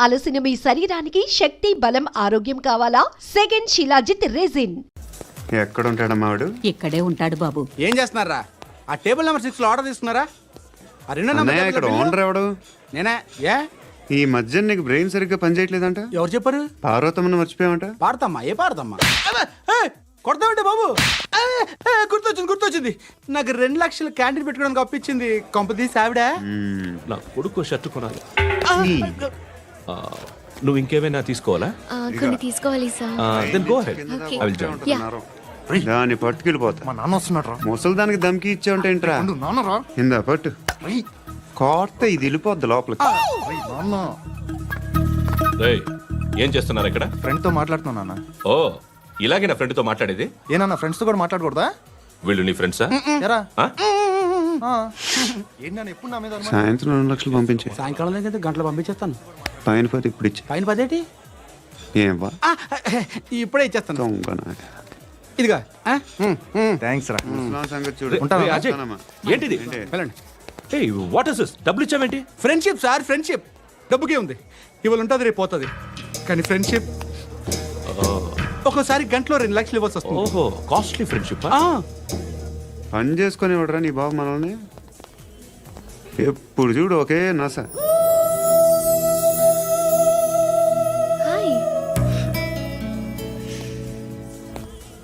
అలసిన మీ శరీరానికి శక్తి బలం ఆరోగ్యం కావాలా? Second shilajit resin. ఎక్కడ ఉంటాడమ్మా వాడు? ఇక్కడే ఉంటాడు బాబు. ఏం చేస్తున్నారా? ఆ టేబుల్ నెంబర్ సిక్స్లో ఆర్డర్ తీసుకున్నారా? ఆ రెండో నెంబర్ అన్నయ్య ఇక్కడ టేబుల్ ఓనర్ ఎవడు? నేనే? ఏ? ఈ మధ్య నీకు బ్రెయిన్ సరిగ్గా పనిచేయట్లేదంట? ఎవరు చెప్పారు? పార్వతమ్మను మర్చిపోయామంట పాడతామ్మా ఏ పాడతామ్మా? అబ్బే, ఏ, కొడతామంటే బాబు? ఏ, ఏ, గుర్తొచ్చింది గుర్తొచ్చింది. నాకు రెండు లక్షలు క్యాంటీన్ పెట్టుకోవడానికి అప్పించింది కొంపతీసి ఆవిడ. నా కొడుకు షర్ట్ కొనాలి. ఆ, నువ్వు ఇంకేమైనా తీసుకోవాలా? ఆ, కొన్ని తీసుకోవాలి sir. Then go head Okay. I will join ya దాన్ని పట్టుకెళ్ళిపోతా. మా నాన్న వస్తున్నాడు రా ముసలి దానికి దమ్కి ఇచ్చావుంటేంట్రా ఉండు, నాన్న రా ఇందా పట్టు. రేయ్, కోర్త ఇది వెళ్ళిపోద్ది లోపలికి. రేయ్, నాన్న. రేయ్, ఏం చేస్తున్నారు ఇక్కడ? ఫ్రెండ్తో మాట్లాడుతున్నా నాన్న. ఓ ఇలాగే నా ఫ్రెండ్తో మాట్లాడేది? ఏనన్నా ఫ్రెండ్స్తో కూడా మాట్లాడకూడదా? వీళ్ళు నీ ఫ్రెండ్సా ఎరా. ఆ? ఆ. ఏంటి నాన్న ఎప్పుడు నా మీద అనుమానం? సాయంత్రం రెండు లక్షలు పంపించే. సాయంకాలం దగ్గర గంటలు పంపించేస్తాను. పైన పది ఇప్పుడు ఇచ్చే. పైన పదేటి? ఏం ఆ, ఇప్పుడే ఇచ్చేస్తాను. ఇదిగా థ్యాంక్స్ రా. ముసలాం సంగతి చూడు. ఉంటాను. రేయ్, అజయ్, ఉంటానమ్మా. ఏంటిది? ఏంటి? వెళ్ళండి. ఏయ్ వాట్ ఇస్ దిస్ డబ్బులు ఇచ్చావేంటి? ఫ్రెండ్షిప్ సార్ ఫ్రెండ్షిప్ డబ్బుకే ఉంది. ఇవాళ ఉంటుంది రేపు పోతుంది. కానీ ఫ్రెండ్షిప్ ఒక్కోసారి గంటలో రెండు లక్షలు ఇవ్వాల్సి వస్తుంది. ఓహో కాస్ట్లీ ఫ్రెండ్షిప్ ఆ, పని చేసుకొని ఇవ్వడరా నీ బాబు మనల్ని. ఎప్పుడు చూడు ఒకే నస.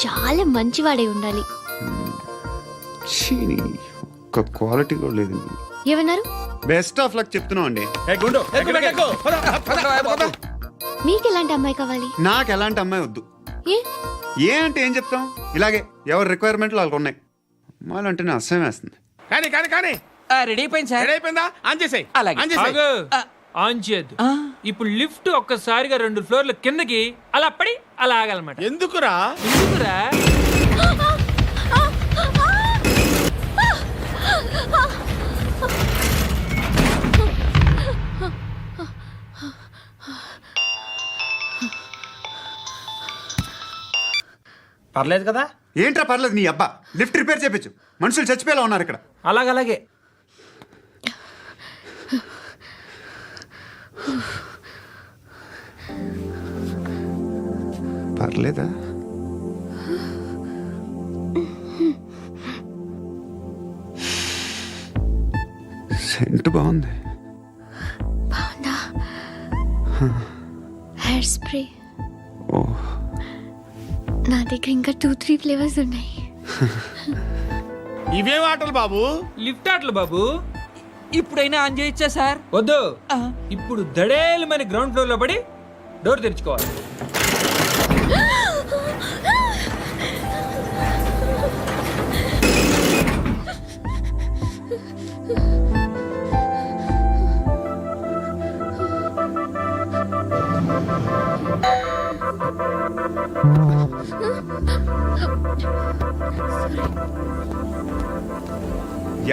చాలా మంచివాడై ఉండాలి. ఛీ, నీ ఒక్క క్వాలిటీ కూడా లేదు ఏమన్నారు? బెస్ట్ ఆఫ్ లక్ చెప్తున్నావు అండి. మీకు ఎలాంటి అమ్మాయి కావాలి? నాకు ఎలాంటి అమ్మాయి వద్దు. ఏ? ఏ అంటే ఏం చెప్తాం? ఇలాగే ఎవరి రిక్వైర్మెంట్లు వాళ్ళకు ఉన్నాయి. అమ్మాయిలు అంటేనే అసహ్యం వేస్తుంది. కానీ కానీ కానీ. రెడీ అయిపోయింది సార్. రెడీ అయిపోయిందా? ఆన్ చేసేయ్. అలాగే. ఆన్ చేసేయ్. ఆగు. ఆన్ చేయద్దు ఇప్పుడు లిఫ్ట్ ఒక్కసారిగా రెండు ఫ్లోర్ల కిందకి అలా పడి అలా ఆగాలన్నమాట. ఎందుకురా? ఎందుకురా? పర్లేదు కదా? ఏంట్రా పర్లేదు నీ అబ్బా. లిఫ్ట్ రిపేర్ చేపించు. మనుషులు చచ్చిపోయేలా ఉన్నారు ఇక్కడ. అలాగలాగే. పర్లేదా? సెంట్ బాగుంది. బాగుందా? Hair spray. ఓ. నా దగ్గర ఇంకా టూ త్రీ ఫ్లేవర్స్ ఉన్నాయి. ఇవేం ఆటలు బాబు? లిఫ్ట్ ఆటలు బాబు. ఇప్పుడైనా ఆన్ చేయొచ్చా సార్? వద్దు. ఇప్పుడు దడేలు మన గ్రౌండ్ ఫ్లోర్లో పడి డోర్ తెరుచుకోవాలి.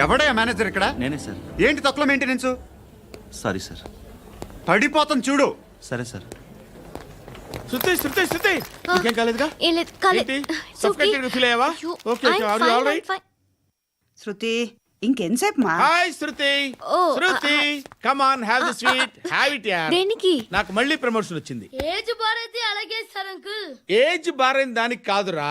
ఎవడయ్యా మేనేజర్ ఇక్కడ? నేనే సార్. ఏంటి తక్కువ మెయింటెనెన్స్ సారీ సార్. పడిపోతాం చూడు. సరే సార్. శృతి శృతి శృతి! ఇంకేం కాలేదుగా? ఏం లేదు కాలేదు. ఏంటి? Suffocated గా feel అయ్యావా? Okay, okay, are you all right? Shruti ఇంకెంతసేపు మా hi Shruti Oh, Shruti come on have the sweet have it ya దేనికి? నాకు మళ్ళీ ప్రమోషన్ వచ్చింది. ఏజ్ బారైతే అలాగే సార్ అంకుల్ ఏజ్ బారైన దానికి కాదురా.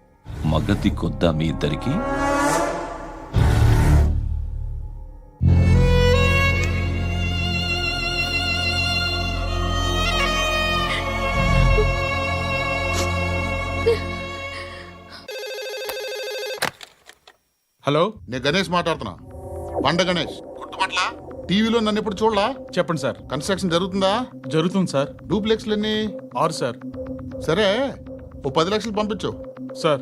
మగతి కొద్దా మీ ఇద్దరికి? హలో? నేను గణేష్ మాట్లాడుతున్నా. బండ గణేష్. గుర్తుపట్ల టీవీలో నన్ను ఎప్పుడు చూడలా? చెప్పండి సార్. కన్స్ట్రక్షన్ జరుగుతుందా? జరుగుతుంది సార్. డూప్లెక్స్లు ఎన్ని? ఆరు సార్. సరే ఓ పది లక్షలు పంపించు. సార్.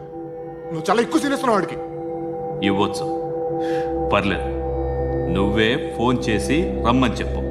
నువ్వు చాలా ఎక్కువ సీనిస్తున్నావు వాడికి. ఇవ్వచ్చు. పర్లేదు. నువ్వే ఫోన్ చేసి రమ్మని చెప్పు.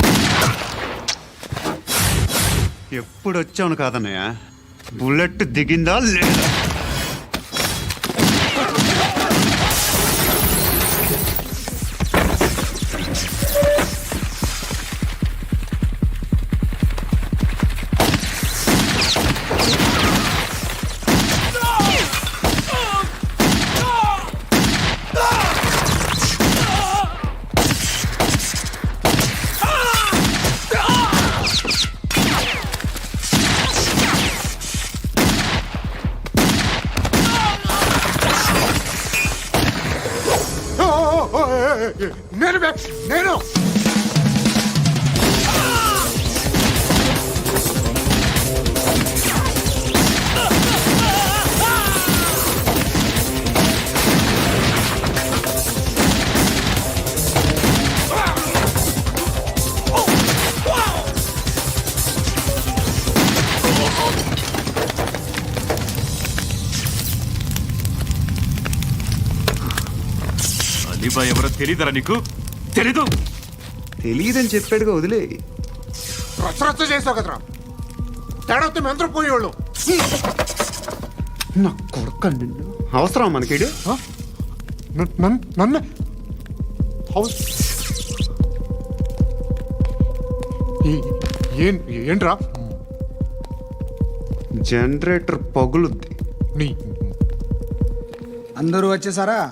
ఎప్పుడు వచ్చావును కాదన్నయ్య? బుల్లెట్ దిగిందా లేదా? నేను నేను అలీబాయ్ ఎవరో తెలీదరా నీకు? తెలీదు. తెలియదని చెప్పాడుగా వదిలే. రచ్చ రచ్చ చేస్తావు కదరా. తేడా వస్తే మెంతరం పోయేవాళ్ళు. నా కొడుకు నిన్ను. అవసరం మనకిడు నన్ను- ఏంట్రా? జనరేటర్ పగులుద్ది. నీ అందరూ వచ్చేసారా?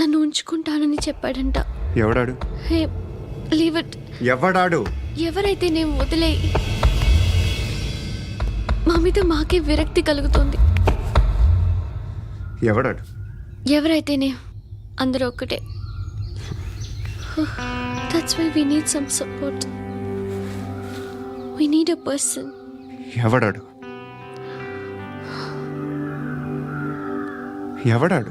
నన్ను ఉంచుకుంటానని చెప్పాడంట. ఎవడాడు? Hey leave it. ఎవడాడు? ఎవరైతే నేను వదిలే మా మీద మాకే విరక్తి కలుగుతుంది. ఎవడాడు? ఎవరైతేనే అందరూ ఒక్కటే. That's why we need some support we need a person ఎవడాడు? ఎవడాడు?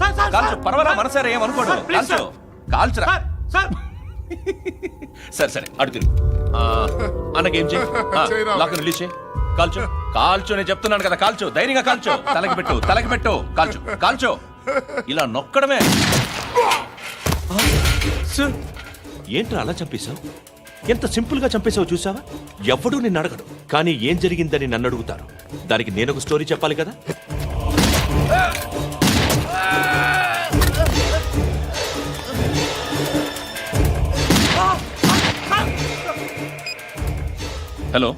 కాల్చు సార్, పర్వాలా సార్, మనసారా ఏం అనుకోడు. సార్, ప్లీజ్, కాల్చు. కాల్చురా. Sir sir. సరే సరే అడు తిరుగు. ఆ, అన్నకేం చేయి. లాక్ రిలీజ్ చేయి. కాల్చు. కాల్చు నేను చెప్తున్నాను కదా కాల్చు. ధైర్యంగా కాల్చు. తలకి పెట్టు తలకి పెట్టు. కాల్చు కాల్చు. ఇలా నొక్కడమే. సార్ ఏంట్రా అలా చంపేశావు? ఎంత సింపుల్గా చంపేశావు చూసావా? ఎవడూ నిన్ను అడగడు. కానీ ఏం జరిగిందని నన్ను అడుగుతారు. దానికి నేను ఒక స్టోరీ చెప్పాలి కదా? హలో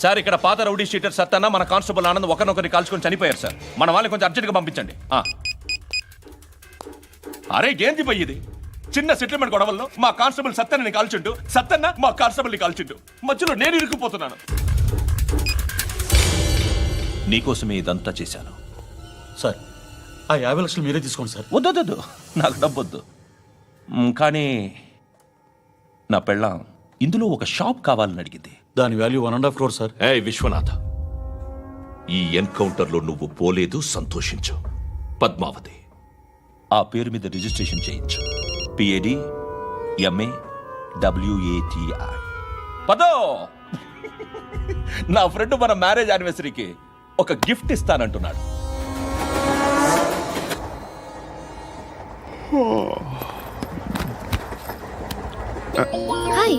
సార్ ఇక్కడ పాత రౌడీ షీటర్ సత్తన్న మన కానిస్టేబుల్ ఆనంద్ ఒకరినొకరిని కాల్చుకొని చనిపోయారు సార్ మన వాళ్ళని కొంచెం అర్జెంట్గా పంపించండి. ఆ. అరే ఏంది పోయి ఇది? చిన్న సెటిల్మెంట్ గొడవల్లో మా కానిస్టేబుల్ సత్తన్నని కాల్చుంటూ సత్తన్న మా కానిస్టేబుల్ని కాల్చుంటూ మధ్యలో నేను ఇరుక్కుపోతున్నాను. నీకోసమే ఇదంతా చేశాను. సార్ ఆ యాభై లక్షలు మీరే తీసుకోండి సార్ వద్దొద్దు నాకు డబ్బొద్దు మ్, కానీ నా పెళ్ళాం ఇందులో ఒక షాప్ కావాలని అడిగింది. దాని value one and half crore sir. ఏ విశ్వనాథ ఈ ఎన్కౌంటర్లో నువ్వు పోలేదు సంతోషించు. పద్మావతి ఆ పేరు మీద రిజిస్ట్రేషన్ చేయించు. పిఏడి ఎంఏ డబ్ల్యూఏటిఐ పదో! నా ఫ్రెండ్ మన మ్యారేజ్ యానివర్సరీకి ఒక గిఫ్ట్ ఇస్తానంటున్నాడు. హాయ్.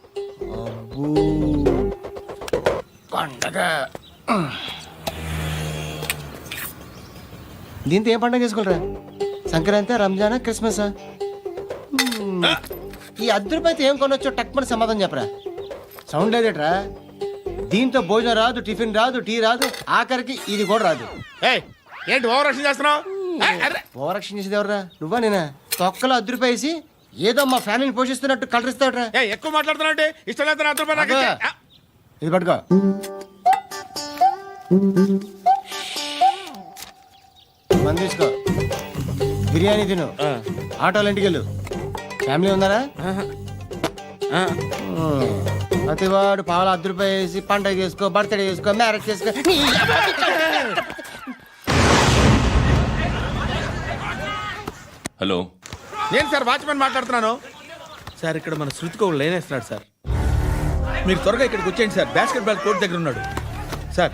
దీంతో ఏం పండగ చేసుకుంటారా సంక్రాంతి రంజానా క్రిస్మస్? ఈ రూపాయలతో ఏం కొనొచ్చో టక్మని సమాధానం చెప్పరా. సౌండ్ లేదేట్రా? దీంతో భోజనం రాదు టిఫిన్ రాదు టీ రాదు ఆఖరికి ఇది కూడా రాదు. ఏయ్ ఏంటి ఓవర్ రక్షణ చేస్తున్నావు? ఓవరక్షణ చేసేది ఎవరా నువ్వా నేనా? తొక్కలో రూపాయి వేసి ఏదో మా ఫ్యామిలీని పోషిస్తున్నట్టు కలరిస్తాడ్రా ఏ ఎక్కువ మాట్లాడుతున్నావు అంటే ఇష్టం లేదు ఇది పట్టుకో. మంది తీసుకో బిర్యానీ తిను. ఆటోలు ఇంటికి వెళ్ళు. ఫ్యామిలీ. ఉమ్. ప్రతివాడు పావులు అర్ధ రూపాయి వేసి పండగ చేసుకో బర్త్డే చేసుకో మ్యారేజ్ చేసుకో. హలో. నేను సార్ వాచ్మెన్ మాట్లాడుతున్నాను? సార్ ఇక్కడ మన శృతికో లేనేస్తున్నాడు సార్. మీరు త్వరగా ఇక్కడికి వచ్చేయండి సార్. బాస్కెట్ బాల్ కోర్ట్ దగ్గర ఉన్నాడు. సార్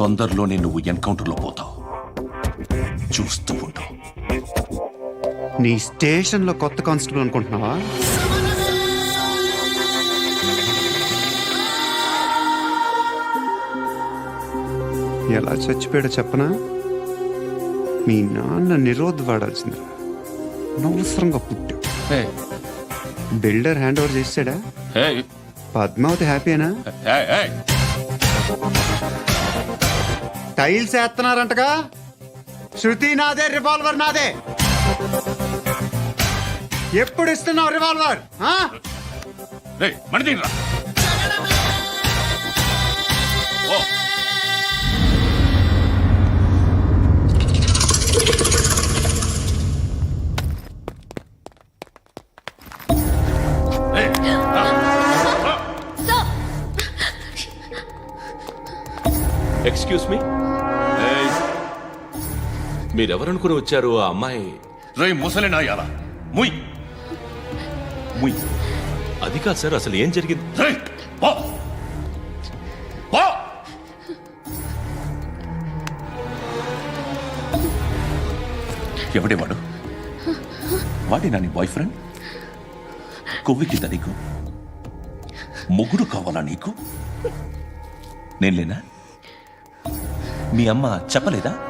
తొందరలోనే నువ్వు ఎన్కౌంటర్లో పోతావు. చూస్తూ ఉండు. నీ స్టేషన్లో కొత్త కానిస్టేబుల్ అనుకుంటున్నావా? ఎలా చచ్చిపోయాడో చెప్పనా? మీ నాన్న నిరోధ్ వాడాల్సిందిరా. అనవసరంగా పుట్టావు. ఏయ్, బిల్డర్ హ్యాండ్ ఓవర్ చేసాడా పద్మావతి హ్యాపీనా. టైల్స్ వేస్తున్నారంటగా. శృతి నాదే రివాల్వర్ నాదే. ఎప్పుడు ఇస్తున్నావు రివాల్వర్ ఆ? రా. మీరెవరనుకుని వచ్చారు ఆ అమ్మాయి? రేయ్ ముసలి ముయ్. ముయ్. అది కాదు సార్ అసలు ఏం జరిగింది? రేయ్ పో. పో. నీ బాయ్ ఫ్రెండ్ కొవ్వికింద నీకు? ముగ్గురు కావాలా నీకు? నేను లేనా మీ అమ్మ చెప్పలేదా?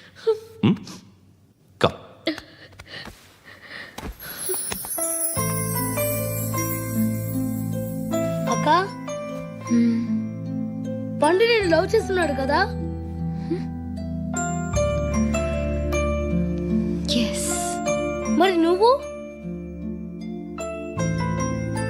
ఉం? కమ్ అక్క? పండు నేను లవ్ చేస్తున్నాడు కదా? మరి నువ్వు?